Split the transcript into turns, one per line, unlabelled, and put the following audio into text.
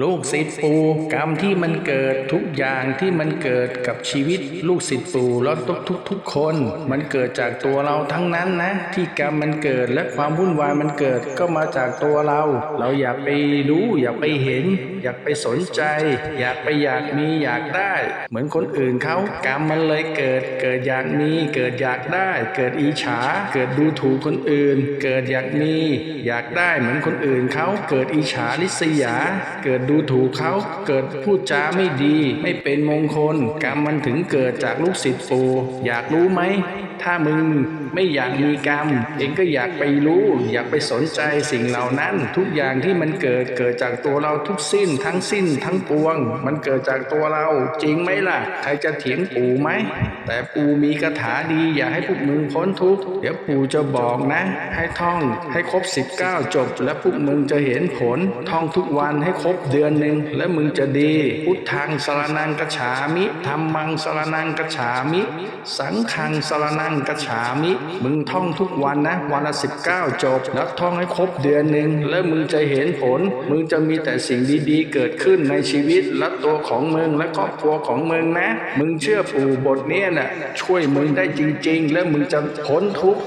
ลูกศิษย์ปู่กรรมที่มันเกิดทุกอย่างที่มันเกิดกับชีวิต ลูกศิษย์ปู่แล้วทุกทุกทุกคน มันเกิดจากตัวเราทั้งนั้นนะ ที่กรรมมันเกิดและความวุ่นวายมันเกิดก็มาจากตัวเรา เราอย่าไปรู้อย่าไปเห็น อยากไปสนใจ อยากไปอยากมีอยากได้ เหมือนคนอื่นเขากรรมมันเลยเกิด เกิดอยากมี เกิดอยากได้ เกิดอิจฉา เกิดดูถูกคนอื่น เกิดอยากมี อยากได้เหมือนคนอื่นเขาเกิดอิจฉาริษยาเกิดดูถูกเขาเกิดพูดจาไม่ดี ไม่เป็นมงคล กรรมมันถึงเกิดจากลูกศิษย์ปู่อยากรู้ไหม ถ้ามึงไม่อยากมีกรรม เองก็อยากไปรู้ อยากไปสนใจสิ่งเหล่านั้น ทุกอย่างที่มันเกิดเกิดจากตัวเราทุกสิ้น ทั้งสิ้น ทั้งปวง มันเกิดจากตัวเรา จริงไหมล่ะ ใครจะเถียงปู่ไหม แต่ปู่มีคาถาดี อย่าให้พวกมึงพ้นทุกข์เดี๋ยวปู่จะบอกนะ ให้ท่องให้ครบ 19 จบ แล้วพวกมึงจะเห็นผลท่องทุกวันให้ครบเดือนหนึ่งแล้วมึงจะดี พุทธังสรนังกัจฉามิธรรมังสรนังกัจฉามิ สังฆังสรนังกัจฉามิ มึงท่องทุกวันนะ วันละ19จบ แล้วท่องให้ครบเดือนหนึ่งแล้วมึงจะเห็นผล มึงจะมีแต่สิ่งดีๆ เกิดขึ้นในชีวิตและตัวของมึงและครอบครัวของมึงนะ มึงเชื่อปู่บทเนี้ยน่ะช่วยมึงได้จริง ๆ แล้วมึงจะพ้นทุกข์